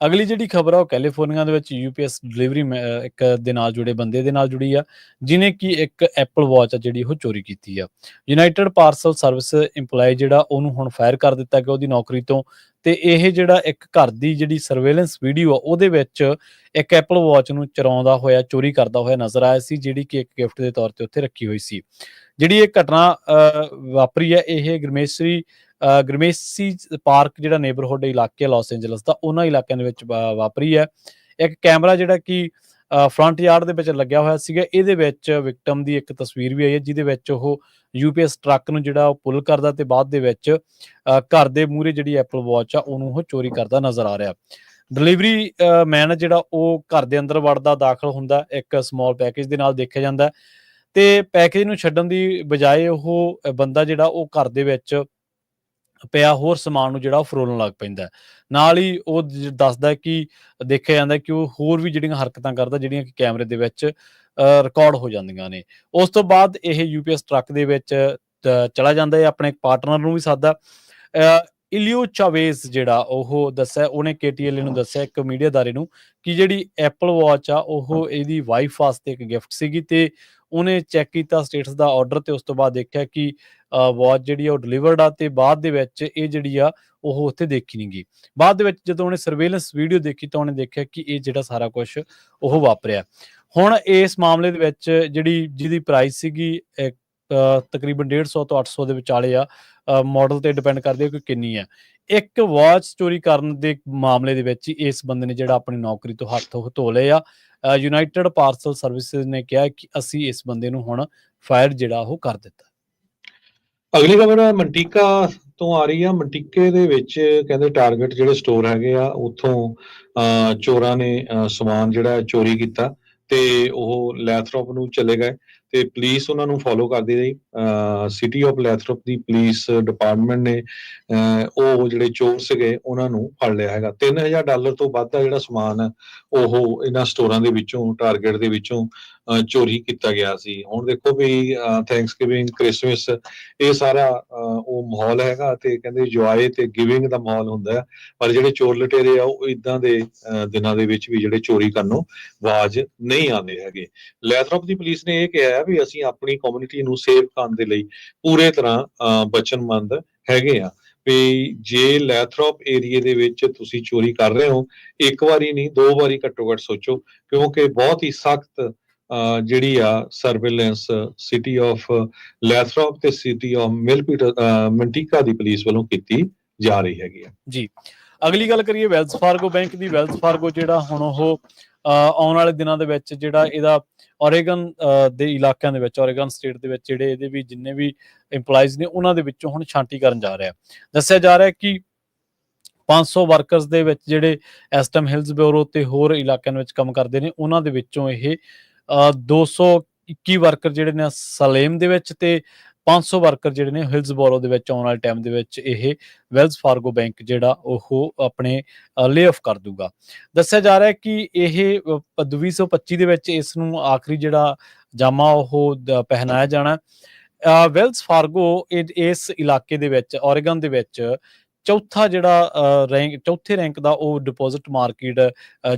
ਅਗਲੀ ਜਿਹੜੀ ਖਬਰ ਆ, ਉਹ ਕੈਲੀਫੋਰਨੀਆ ਦੇ ਵਿੱਚ ਯੂਪੀਐਸ ਡਿਲੀਵਰੀ ਇੱਕ ਦੇ ਨਾਲ ਜੁੜੇ ਬੰਦੇ ਦੇ ਨਾਲ ਜੁੜੀ ਆ, ਜਿਨੇ ਕਿ ਇੱਕ ਐਪਲ ਵਾਚ ਆ ਜਿਹੜੀ ਉਹ ਚੋਰੀ ਕੀਤੀ ਆ। ਯੂਨਾਈਟਿਡ ਪਾਰਸਲ ਸਰਵਿਸ EMPLOYE ਜਿਹੜਾ, ਉਹਨੂੰ ਹੁਣ ਫਾਇਰ ਕਰ ਦਿੱਤਾ ਗਿਆ, ਉਹਦੀ ਨੌਕਰੀ ਤੋਂ ਤੇ ਇਹ ਜਿਹੜਾ ਇੱਕ ਘਰ ਦੀ ਜਿਹੜੀ ਸਰਵੇਲੈਂਸ ਵੀਡੀਓ ਆ ਉਹਦੇ ਵਿੱਚ ਇੱਕ ਐਪਲ ਵਾਚ ਨੂੰ ਚਰਾਉਂਦਾ ਹੋਇਆ ਚੋਰੀ ਕਰਦਾ ਹੋਇਆ ਨਜ਼ਰ ਆਇਆ ਸੀ ਜਿਹੜੀ ਕਿ ਇੱਕ ਗਿਫਟ ਦੇ ਤੌਰ ਤੇ ਉੱਥੇ ਰੱਖੀ ਹੋਈ ਸੀ। ਜਿਹੜੀ ਇਹ ਘਟਨਾ ਅਹ, ਵਾਪਰੀ ਹੈ ਇਹ ਗ੍ਰਮੇਸਰੀ ਅਹ, ਗ੍ਰਮੇਸੀ ਪਾਰਕ ਜਿਹੜਾ ਨੇਬਰਹੁੱਡ ਇਲਾਕੇ ਹੈ ਲਾਸ ਐਂਜਲਸ ਦਾ ਉਹਨਾਂ ਇਲਾਕਿਆਂ ਦੇ ਵਿੱਚ ਵਾ- ਵਾਪਰੀ ਹੈ। ਇੱਕ ਕੈਮਰਾ ਜਿਹੜਾ ਕਿ ਫਰੰਟ ਯਾਰਡ ਦੇ ਵਿੱਚ ਲੱਗਿਆ ਹੋਇਆ ਸੀਗਾ ਇਹਦੇ ਵਿੱਚ ਵਿਕਟਮ ਦੀ ਇੱਕ ਤਸਵੀਰ ਵੀ ਆਈ ਹੈ ਜਿਹਦੇ ਵਿੱਚ ਉਹ ਯੂਪੀਐਸ ਟਰੱਕ ਨੂੰ ਜਿਹੜਾ ਉਹ ਪੁੱਲ ਕਰਦਾ ਤੇ ਬਾਅਦ ਦੇ ਵਿੱਚ ਘਰ ਦੇ ਮੂਹਰੇ ਜਿਹੜੀ ਐਪਲ ਵਾਚ ਆ, ਉਹਨੂੰ ਉਹ ਚੋਰੀ ਕਰਦਾ ਨਜ਼ਰ ਆ ਰਿਹਾ। ਡਿਲੀਵਰੀ ਮੈਨ ਜਿਹੜਾ ਉਹ ਘਰ ਦੇ ਅੰਦਰ ਵੜਦਾ, ਦਾਖਲ ਹੁੰਦਾ, ਇੱਕ ਸਮਾਲ ਪੈਕੇਜ ਦੇ ਨਾਲ ਦੇਖਿਆ ਜਾਂਦਾ ਤੇ ਪੈਕੇਜ ਨੂੰ ਛੱਡਣ ਦੀ ਬਜਾਏ ਉਹ ਬੰਦਾ ਜਿਹੜਾ ਉਹ ਘਰ ਦੇ ਵਿੱਚ ਪਿਆ ਹੋਰ ਸਮਾਨ ਨੂੰ ਜਿਹੜਾ ਫਰੋਲਣ ਲੱਗ ਪੈਂਦਾ ਨਾਲ ਹੀ ਉਹ ਦੱਸਦਾ ਕਿ, ਦੇਖਿਆ ਜਾਂਦਾ ਕਿ ਉਹ ਹੋਰ ਵੀ ਜਿਹੜੀਆਂ ਹਰਕਤਾਂ ਕਰਦਾ, ਜਿਹੜੀਆਂ ਕਿ ਕੈਮਰੇ ਦੇ ਵਿੱਚ ਰਿਕਾਰਡ ਹੋ ਜਾਂਦੀਆਂ ਨੇ। ਉਸ ਤੋਂ ਬਾਅਦ ਇਹ ਯੂਪੀਐਸ ਟਰੱਕ ਦੇ ਵਿੱਚ ਚਲਾ ਜਾਂਦਾ ਹੈ ਆਪਣੇ ਪਾਰਟਨਰ ਨੂੰ ਵੀ ਸਾਦਾ ਇਲੀਓ ਚਾਵੇਜ਼ ਜਿਹੜਾ ਉਹ ਦੱਸਿਆ ਉਹਨੇ ਕੇਟੀਐਲ ਨੂੰ ਦੱਸਿਆ ਇੱਕ ਮੀਡੀਆ ਦਾਰੇ ਨੂੰ ਕਿ ਜਿਹੜੀ ਐਪਲ ਵਾਚ ਆ ਉਹ ਇਹਦੀ ਵਾਈਫ ਵਾਸਤੇ ਇੱਕ ਗਿਫਟ ਸੀਗੀ ਤੇ ਉਹਨੇ ਚੈੱਕ ਕੀਤਾ ਸਟੇਟਸ ਦਾ ਆਰਡਰ ਤੇ ਉਸ ਤੋਂ ਬਾਅਦ ਦੇਖਿਆ ਕਿ ਵਾਚ ਜਿਹੜੀ ਆ ਉਹ ਡਿਲੀਵਰਡ ਆ ਤੇ ਬਾਅਦ ਦੇ ਵਿੱਚ ਇਹ ਜਿਹੜੀ ਆ ਉਹ ਉੱਥੇ ਦੇਖੀ ਨਹੀਂ ਗਈ। ਬਾਅਦ ਦੇ ਵਿੱਚ ਜਦੋਂ ਉਹਨੇ ਸਰਵੇਲੈਂਸ ਵੀਡੀਓ ਦੇਖੀ ਤਾਂ ਉਹਨੇ ਦੇਖਿਆ ਕਿ ਇਹ ਜਿਹੜਾ ਸਾਰਾ ਕੁਝ ਉਹ ਵਾਪਰਿਆ। ਹੁਣ ਇਸ ਮਾਮਲੇ ਦੇ ਵਿੱਚ ਜਿਹੜੀ, ਜਿਹਦੀ ਪ੍ਰਾਈਸ ਸੀਗੀ ਤਕਰੀਬਨ 150 ਤੋਂ 800 ਦੇ ਵਿਚਾਲੇ ਆ ਮਾਡਲ ਤੇ ਡਿਪੈਂਡ ਕਰਦੀ ਹੈ ਕਿ ਕਿੰਨੀ ਹੈ ਇੱਕ ਵਾਚ ਚੋਰੀ ਕਰਨ ਦੇ ਮਾਮਲੇ ਦੇ ਵਿੱਚ ਇਸ ਬੰਦੇ ਨੇ ਜਿਹੜਾ ਆਪਣੀ ਨੌਕਰੀ ਤੋਂ ਹੱਥ ਧੋ ਲਏ ਆ। ਯੂਨਾਈਟਿਡ ਪਾਰਸਲ ਸਰਵਿਸਿਜ਼ ਨੇ ਕਿਹਾ ਕਿ ਅਸੀਂ ਇਸ ਬੰਦੇ ਨੂੰ ਹੁਣ ਫਾਇਰ ਜਿਹੜਾ ਉਹ ਕਰ ਦਿੱਤਾ। ਅਗਲੀ ਖਬਰ ਮੰਟੀਕਾ ਤੋਂ ਆ ਰਹੀ ਆ। ਮੰਟੀਕੇ ਦੇ ਵਿੱਚ ਕਹਿੰਦੇ ਟਾਰਗੇਟ ਜਿਹੜੇ ਸਟੋਰ ਹੈਗੇ ਆ, ਉੱਥੋਂ ਚੋਰਾਂ ਨੇ ਸਮਾਨ ਜਿਹੜਾ ਚੋਰੀ ਕੀਤਾ। ਤੇ ਉਹ ਲੈਥਰੋਪ ਨੂੰ ਚਲੇ ਗਏ ਤੇ ਪੁਲਿਸ ਉਹਨਾਂ ਨੂੰ ਫੋਲੋ ਕਰਦੀ ਰਹੀ। ਸਿਟੀ ਆਫ ਲੈਥਰੋਪ ਦੀ ਪੁਲਿਸ ਡਿਪਾਰਟਮੈਂਟ ਨੇ ਅਹ, ਉਹ ਜਿਹੜੇ ਚੋਰ ਸੀਗੇ ਉਹਨਾਂ ਨੂੰ ਫੜ ਲਿਆ ਹੈਗਾ। 3000 ਡਾਲਰ ਤੋਂ ਵੱਧ ਦਾ ਜਿਹੜਾ ਸਮਾਨ ਉਹ ਇਹਨਾਂ ਸਟੋਰਾਂ ਦੇ ਵਿੱਚੋਂ ਟਾਰਗੇਟ ਦੇ ਵਿੱਚੋਂ ਚੋਰੀ ਕੀਤਾ ਗਿਆ ਸੀ। ਹੁਣ ਦੇਖੋ ਵੀ ਥੈਂਕਸਗਿਵਿੰਗ ਕ੍ਰਿਸਮਸ ਇਹ ਸਾਰਾ ਉਹ ਮਾਹੌਲ ਹੈਗਾ ਤੇ ਕਹਿੰਦੇ ਜੋਏ ਤੇ ਗਿਵਿੰਗ ਦਾ ਮਾਹੌਲ ਹੁੰਦਾ ਪਰ ਜਿਹੜੇ ਚੋਰ ਲਟੇਰੇ ਆ ਉਹ ਇਦਾਂ ਦੇ ਦਿਨਾਂ ਦੇ ਵਿੱਚ ਵੀ ਜਿਹੜੇ ਚੋਰੀ ਕਰਨੋਂ ਬਾਜ਼ ਨਹੀਂ ਆਉਂਦੇ ਹੈਗੇ। ਲੈਥਰੋਪ ਦੀ ਪੁਲਿਸ ਨੇ ਇਹ ਕਿਹਾ ਵੀ ਅਸੀਂ ਆਪਣੀ ਕਮਿਊਨਿਟੀ ਨੂੰ ਸੇਵ ਕਰਨ ਦੇ ਲਈ ਪੂਰੇ ਤਰ੍ਹਾਂ ਅਹ, ਵਚਨਬੰਦ ਹੈਗੇ ਆ। ਵੀ ਜੇ ਲੈਥਰੋਪ ਏਰੀਏ ਦੇ ਵਿੱਚ ਤੁਸੀਂ ਚੋਰੀ ਕਰ ਰਹੇ ਹੋ ਇੱਕ ਵਾਰੀ ਨਹੀਂ ਦੋ ਵਾਰੀ ਘੱਟੋ ਘੱਟ ਸੋਚੋ ਕਿਉਂਕਿ ਬਹੁਤ ਹੀ ਸਖਤ ਜਿਹੜੀ ਆ ਸਰਵੇਲੈਂਸ ਸਿਟੀ ਆਫ ਲੈਥਰੋਪ ਤੇ ਸਿਟੀ ਆਫ ਮਿਲਪੀਟ ਮੰਟੀਕਾ ਦੀ ਪੁਲਿਸ ਵੱਲੋਂ ਕੀਤੀ ਜਾ ਰਹੀ ਹੈਗੀ ਆ। ਜੀ। ਅਗਲੀ ਗੱਲ ਕਰੀਏ ਵੈਲਸ ਫਾਰਗੋ ਬੈਂਕ ਦੀ। ਵੈਲਸ ਫਾਰਗੋ ਜਿਹੜਾ ਹੁਣ ਉਹ ਆਉਣ ਵਾਲੇ ਦਿਨਾਂ ਦੇ ਵਿੱਚ ਜਿਹੜਾ ਇਹਦਾ ਓਰੇਗਨ ਦੇ ਇਲਾਕਿਆਂ ਦੇ ਵਿੱਚ ਓਰੇਗਨ ਸਟੇਟ ਦੇ ਵਿੱਚ ਜਿਹੜੇ ਇਹਦੇ ਵੀ ਜਿੰਨੇ ਵੀ EMPLOYEES ਨੇ, ਉਹਨਾਂ ਦੇ ਵਿੱਚੋਂ ਹੁਣ ਛਾਂਟੀ ਕਰਨ ਜਾ ਰਿਹਾ। ਦੱਸਿਆ ਜਾ ਰਿਹਾ ਕਿ 500 ਵਰਕਰਸ ਦੇ ਵਿੱਚ ਜਿਹੜੇ ਐਸਟਮ ਹਿਲਸ ਬਿਊਰੋ ਤੇ ਹੋਰ ਇਲਾਕਿਆਂ ਦੇ ਵਿੱਚ ਕੰਮ ਕਰਦੇ ਨੇ, ਉਹਨਾਂ ਦੇ ਵਿੱਚੋਂ ਇਹ 221 ਵਰਕਰ ਜਿਹੜੇ ਨੇ ਸਲੇਮ ਦੇ ਵਿੱਚ ਤੇ 500 ਵਰਕਰ ਜਿਹੜੇ ਨੇ ਹਿਲਸ ਦੇ ਵਿੱਚ ਆਉਣ ਵਾਲੇ ਟਾਈਮ ਦੇ ਵਿੱਚ ਇਹ ਵੈਲਸ ਫਾਰਗੋ ਬੈਂਕ ਜਿਹੜਾ ਉਹ ਆਪਣੇ ਲੇ ਆਫ ਕਰ ਦੂਗਾ। ਦੱਸਿਆ ਜਾ ਰਿਹਾ ਹੈ ਕਿ ਇਹ ਅ, 2025 ਦੇ ਵਿੱਚ ਇਸ ਨੂੰ ਆਖਰੀ ਜਿਹੜਾ ਜਾਮਾ ਉਹ ਪਹਿਨਾਇਆ ਜਾਣਾ ਵੈਲਸ ਫਾਰਗੋ ਇਸ ਇਲਾਕੇ ਦੇ ਵਿੱਚ ਔਰੇਗਨ ਦੇ ਵਿੱਚ ਚੌਥਾ ਜਿਹੜਾ ਰੈਂਕ ਚੌਥੇ ਰੈਂਕ ਦਾ ਉਹ ਡਿਪੋਜ਼ਿਟ ਮਾਰਕੀਟ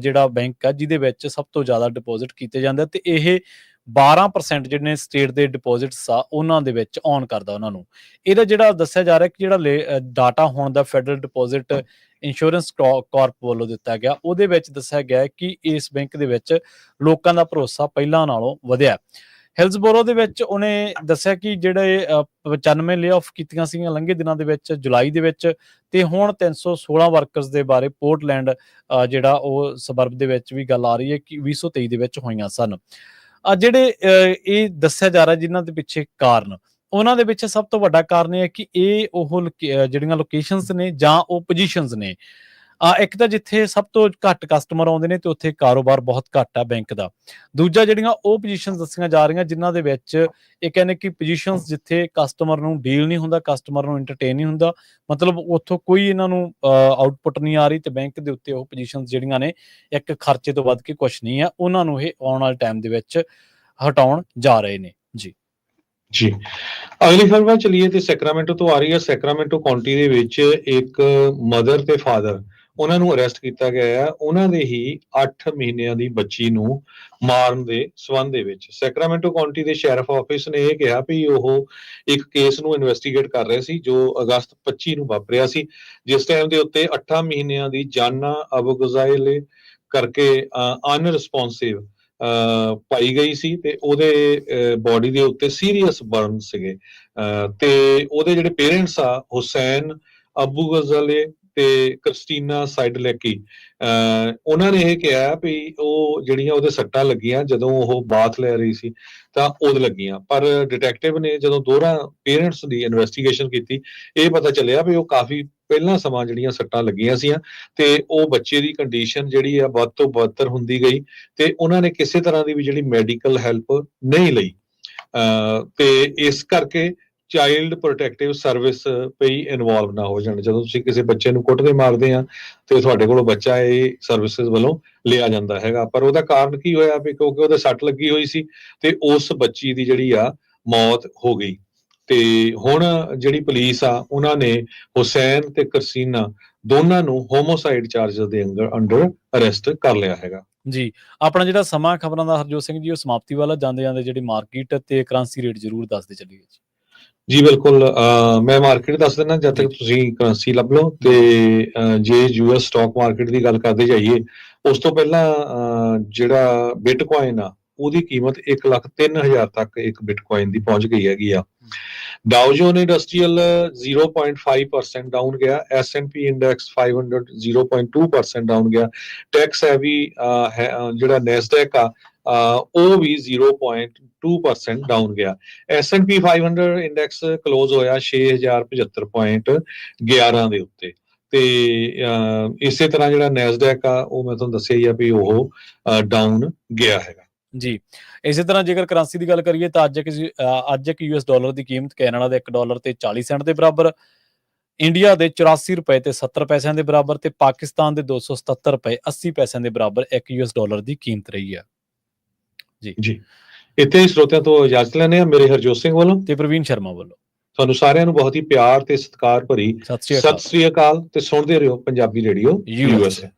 ਜਿਹੜਾ ਬੈਂਕ ਆ ਜਿਹਦੇ ਵਿੱਚ ਸਭ ਤੋਂ ਜ਼ਿਆਦਾ ਡਿਪੋਜ਼ਿਟ ਕੀਤੇ ਜਾਂਦੇ ਆ ਤੇ ਇਹ 12% ਜਿਹੜੇ ਨੇ ਸਟੇਟ ਦੇ ਡਿਪੋਜ਼ਿਟਸ ਆ, ਉਹਨਾਂ ਦੇ ਵਿੱਚ ਔਨ ਕਰਦਾ ਉਹਨਾਂ ਨੂੰ। ਇਹਦਾ ਜਿਹੜਾ ਦੱਸਿਆ ਜਾ ਰਿਹਾ ਕਿ ਜਿਹੜਾ ਡਾਟਾ ਹੋਣ ਦਾ ਫੈਡਰਲ ਡਿਪੋਜ਼ਿਟ ਇੰਸ਼ੋਰੈਂਸ ਕਾਰਪ ਵੱਲੋਂ ਦਿੱਤਾ ਗਿਆ, ਉਹਦੇ ਵਿੱਚ ਦੱਸਿਆ ਗਿਆ ਕਿ ਇਸ ਬੈਂਕ ਦੇ ਵਿੱਚ ਲੋਕਾਂ ਦਾ ਭਰੋਸਾ ਪਹਿਲਾਂ ਨਾਲੋਂ ਵਧਿਆ ਹਿਲਸਬੋਰੋ ਦੇ ਵਿੱਚ ਉਹਨੇ ਦੱਸਿਆ ਕਿ ਜਿਹੜੇ 95 ਲੇ-ਆਫ ਕੀਤੀਆਂ ਸੀਗੀਆਂ ਲੰਘੇ ਦਿਨਾਂ ਦੇ ਵਿੱਚ, ਜੁਲਾਈ ਦੇ ਵਿੱਚ ਤੇ ਹੁਣ 316 ਵਰਕਰਸ ਦੇ ਬਾਰੇ ਪੋਰਟਲੈਂਡ ਜਿਹੜਾ ਉਹ ਸਬਰਬ ਦੇ ਵਿੱਚ ਵੀ ਗੱਲ ਆ ਰਹੀ ਹੈ ਕਿ 2023 ਦੇ ਵਿੱਚ ਹੋਈਆਂ ਸਨ। ਆ ਜਿਹੜੇ ਇਹ ਦੱਸਿਆ ਜਾ ਰਿਹਾ ਜਿਨ੍ਹਾਂ ਦੇ ਪਿੱਛੇ ਕਾਰਨ, ਉਹਨਾਂ ਦੇ ਵਿੱਚ ਸਭ ਤੋਂ ਵੱਡਾ ਕਾਰਨ ਇਹ ਹੈ ਕਿ ਇਹ ਉਹ ਜਿਹੜੀਆਂ ਲੋਕੇਸ਼ਨਸ ਨੇ ਜਾਂ ਉਹ ਪੋਜੀਸ਼ਨਸ ਨੇ ਇੱਕ ਤਾਂ ਜਿੱਥੇ ਸਭ ਤੋਂ ਘੱਟ ਕਸਟਮਰ ਆਉਂਦੇ ਨੇ ਤੇ ਉੱਥੇ ਕਾਰੋਬਾਰ ਬਹੁਤ ਘੱਟ ਆ ਬੈਂਕ ਦਾ। ਦੂਜਾ ਜਿਹੜੀਆਂ ਉਹ ਪੋਜੀਸ਼ਨਸ ਦੱਸੀਆਂ ਜਾ ਰਹੀਆਂ ਜਿਨ੍ਹਾਂ ਦੇ ਵਿੱਚ ਇਹ ਕਹਿੰਦੇ ਕਿ ਪੋਜੀਸ਼ਨਸ ਜਿੱਥੇ ਕਸਟਮਰ ਨੂੰ ਡੀਲ ਨਹੀਂ ਹੁੰਦਾ ਕਸਟਮਰ ਨੂੰ ਐਂਟਰਟੇਨ ਨਹੀਂ ਹੁੰਦਾ, ਮਤਲਬ ਉੱਥੋਂ ਕੋਈ ਇਹਨਾਂ ਨੂੰ ਆਊਟਪੁੱਟ ਨਹੀਂ ਆ ਰਹੀ ਤੇ ਬੈਂਕ ਦੇ ਉੱਤੇ ਉਹ ਪੋਜੀਸ਼ਨਸ ਜਿਹੜੀਆਂ ਨੇ ਇੱਕ ਖਰਚੇ ਤੋਂ ਵੱਧ ਕੇ ਕੁਝ ਨਹੀਂ ਆ, ਉਹਨਾਂ ਨੂੰ ਇਹ ਆਉਣ ਵਾਲੇ ਟਾਈਮ ਦੇ ਵਿੱਚ ਹਟਾਉਣ ਜਾ ਰਹੇ ਨੇ। ਜੀ। ਜੀ। ਅਗਲੀ ਖਬਰ ਵੱਲ ਚਲੀਏ ਤੇ ਸੈਕਰਾਮੈਂਟੋ ਤੋਂ ਆ ਰਹੀ ਹੈ। ਸੈਕਰਾਮੈਂਟੋ ਕਾਉਂਟੀ ਦੇ ਵਿੱਚ ਇੱਕ ਮਦਰ ਤੇ ਫਾਦਰ ਉਹਨਾਂ ਨੂੰ ਅਰੈਸਟ ਕੀਤਾ ਗਿਆ ਹੈ ਉਹਨਾਂ ਦੇ ਹੀ 8 ਮਹੀਨਿਆਂ ਦੀ ਬੱਚੀ ਨੂੰ ਮਾਰਨ ਦੇ ਸਬੰਧ ਦੇ ਵਿੱਚ ਸੈਕਰਾਮੈਂਟੋ ਕਾਉਂਟੀ ਦੇ ਸ਼ੈਰਿਫ ਆਫਿਸ ਨੇ ਇਹ ਕਿਹਾ ਵੀ ਉਹ ਇੱਕ ਕੇਸ ਨੂੰ ਇਨਵੈਸਟੀਗੇਟ ਕਰ ਰਹੇ ਸੀ, ਜੋ ਅਗਸਤ 25 ਨੂੰ ਵਾਪਰਿਆ ਸੀ। ਜਿਸ ਟਾਈਮ ਦੇ ਉੱਤੇ 8 ਮਹੀਨਿਆਂ ਦੀ ਜਾਨਾ ਅਬੂਗਜ਼ਾਇਲ ਕਰਕੇ ਅਨਰਿਸਪੌਂਸਿਵ ਪਾਈ ਗਈ ਸੀ ਤੇ ਉਹਦੇ ਬਾਡੀ ਦੇ ਉੱਤੇ ਸੀਰੀਅਸ ਬਰਨ ਸੀਗੇ। ਤੇ ਉਹਦੇ ਜਿਹੜੇ ਪੇਰੈਂਟਸ ਆ, ਹੁਸੈਨ ਅਬੂ ਗਜ਼ਲੇ ਤੇ ਕ੍ਰਿਸਟੀਨਾ ਸਾਈਡਲੈਕੀ ਅਹ, ਉਹਨਾਂ ਨੇ ਇਹ ਕਿਹਾ ਵੀ ਉਹ ਜਿਹੜੀਆਂ ਉਹਦੇ ਸੱਟਾਂ ਲੱਗੀਆਂ ਜਦੋਂ ਉਹ ਬਾਥ ਲੈ ਰਹੀ ਸੀ ਤਾਂ ਉਹਦੇ ਲੱਗੀਆਂ। ਪਰ ਡਿਟੈਕਟਿਵ ਨੇ ਜਦੋਂ ਦੋਹਰਾ ਪੇਰੈਂਟਸ ਦੀ ਇਨਵੈਸਟੀਗੇਸ਼ਨ ਕੀਤੀ ਇਹ ਪਤਾ ਚੱਲਿਆ ਵੀ ਉਹ ਕਾਫੀ ਪਹਿਲਾਂ ਸਮਾਂ ਜਿਹੜੀਆਂ ਸੱਟਾਂ ਲੱਗੀਆਂ ਸੀਆਂ ਤੇ ਉਹ ਬੱਚੇ ਦੀ ਕੰਡੀਸ਼ਨ ਜਿਹੜੀ ਆ ਵੱਧ ਤੋਂ ਬਦਤਰ ਹੁੰਦੀ ਗਈ ਤੇ ਉਹਨਾਂ ਨੇ ਕਿਸੇ ਤਰ੍ਹਾਂ ਦੀ ਵੀ ਜਿਹੜੀ ਮੈਡੀਕਲ ਹੈਲਪ ਨਹੀਂ ਲਈ। ਅਹ ਤੇ ਇਸ ਕਰਕੇ ਚਾਈਲਡ ਪ੍ਰੋਟੈਕਟਿਵ ਸਰਵਿਸ ਪਈ ਇਨਵੋਲਵ ਨਾ ਹੋ ਜਾਣ। ਜਦੋਂ ਤੁਸੀਂ ਕਿਸੇ ਬੱਚੇ ਨੂੰ ਕੁੱਟਦੇ ਮਾਰਦੇ ਆ, ਤੇ ਤੁਹਾਡੇ ਕੋਲ ਬੱਚਾ ਇਹ ਸਰਵਿਸਿਜ਼ ਵੱਲੋਂ ਲਿਆ ਜਾਂਦਾ ਹੈਗਾ। ਪਰ ਉਹਦਾ ਕਾਰਨ ਕੀ ਹੋਇਆ ਵੀ ਕਿਉਂਕਿ ਉਹਦੇ ਸੱਟ ਲੱਗੀ ਹੋਈ ਸੀ, ਤੇ ਉਸ ਬੱਚੀ ਦੀ ਜਿਹੜੀ ਆ ਮੌਤ ਹੋ ਗਈ। ਤੇ ਹੁਣ ਜਿਹੜੀ ਪੁਲਿਸ ਆ, ਉਹਨਾਂ ਨੇ ਹੁਸੈਨ ਤੇ ਕਰਸੀਨਾ ਦੋਨਾਂ ਨੂੰ ਹੋਮੋਸਾਈਡ ਚਾਰਜਸ ਦੇ ਅੰਡਰ ਅਰੈਸਟ ਕਰ ਲਿਆ ਹੈਗਾ। ਜੀ, ਆਪਣਾ ਜਿਹੜਾ ਸਮਾਂ ਖਬਰਾਂ ਦਾ ਹਰਜੋਤ ਸਿੰਘ ਜੀ, ਉਹ ਸਮਾਪਤੀ ਵਾਲਾ। ਜਾਂਦੇ ਜਾਂਦੇ ਜਿਹੜੀ ਮਾਰਕੀਟ ਤੇ ਕਰੰਸੀ ਰੇਟ ਜ਼ਰੂਰ ਦੱਸਦੇ ਚੱਲੀਏ ਜੀ। ਜੀ ਬਿਲਕੁਲ ਮੈਂ ਮਾਰਕੀਟ ਦੱਸ ਦਿੰਦਾ ਜਦ ਤੱਕ ਤੁਸੀਂ ਕਰੰਸੀ ਲੱਭ ਲਓ ਤੇ ਅਹ ਜੇ ਯੂਐਸ ਸਟਾਕ ਮਾਰਕੀਟ ਦੀ ਗੱਲ ਕਰਦੇ ਜਾਈਏ ਉਸ ਤੋਂ ਪਹਿਲਾਂ ਜਿਹੜਾ ਬਿਟਕੋਇਨ ਆ ਉਹਦੀ ਕੀਮਤ 1,03,000 ਤੱਕ ਇੱਕ ਬਿਟਕੋਇਨ ਦੀ ਪਹੁੰਚ ਗਈ ਹੈਗੀ ਆ। ਡਾਓ ਜੋਨ ਇੰਡਸਟਰੀਅਲ 0.5% ਡਾਊਨ ਗਿਆ S&P ਇੰਡੈਕਸ 500 0.2% ਡਾਊਨ ਗਿਆ ਟੈਕਸ ਹੈਵੀ ਜਿਹੜਾ ਨੈਸਡੈਕ ਆ ਉਹ ਵੀ 0.2% ਡਾਊਨ ਗਿਆ। S&P 500 ਇੰਡੈਕਸ ਕਲੋਜ਼ ਹੋਇਆ 6075.11 ਦੇ ਉੱਤੇ। ਤੇ ਇਸੇ ਤਰ੍ਹਾਂ ਜਿਹੜਾ ਨੈਸਡੈਕ ਆ, ਉਹ ਮੈਂ ਤੁਹਾਨੂੰ ਦੱਸਿਆ ਹੀ ਆ ਵੀ ਉਹ ਡਾਊਨ ਗਿਆ ਹੈਗਾ। ਜੀ। ਇਸੇ ਤਰ੍ਹਾਂ ਜੇਕਰ ਕਰੰਸੀ ਦੀ ਗੱਲ ਕਰੀਏ ਤਾਂ ਅੱਜ ਇੱਕ ਅੱਜ ਇੱਕ ਯੂਐਸ ਡਾਲਰ ਦੀ ਕੀਮਤ ਕੈਨੇਡਾ ਦੇ 1 ਡਾਲਰ ਤੇ 40 ਸੈਂਟ ਦੇ ਬਰਾਬਰ, ਇੰਡੀਆ ਦੇ 84 ਰੁਪਏ ਤੇ 70 ਪੈਸਿਆਂ ਦੇ ਬਰਾਬਰ ਤੇ ਪਾਕਿਸਤਾਨ ਦੇ 277 ਰੁਪਏ 80 ਪੈਸਿਆਂ ਦੇ ਬਰਾਬਰ ਇੱਕ ਯੂਐਸ ਡਾਲਰ ਦੀ ਕੀਮਤ ਰਹੀ ਹੈ ਇੱਥੇ ਹੀ ਸਰੋਤਿਆਂ ਤੋਂ ਇਜਾਜ਼ਤ ਲੈਣੇ ਆ ਮੇਰੇ ਹਰਜੋਤ ਸਿੰਘ ਵੱਲੋਂ ਤੇ ਪ੍ਰਵੀਨ ਸ਼ਰਮਾ ਵੱਲੋਂ। ਤੁਹਾਨੂੰ ਸਾਰਿਆਂ ਨੂੰ ਬਹੁਤ ਹੀ ਪਿਆਰ ਤੇ ਸਤਿਕਾਰ ਭਰੀ ਸਤਿ ਸ਼੍ਰੀ ਅਕਾਲ। ਤੇ ਸੁਣਦੇ ਰਹੋ ਪੰਜਾਬੀ ਰੇਡੀਓ ਯੂਐਸਏ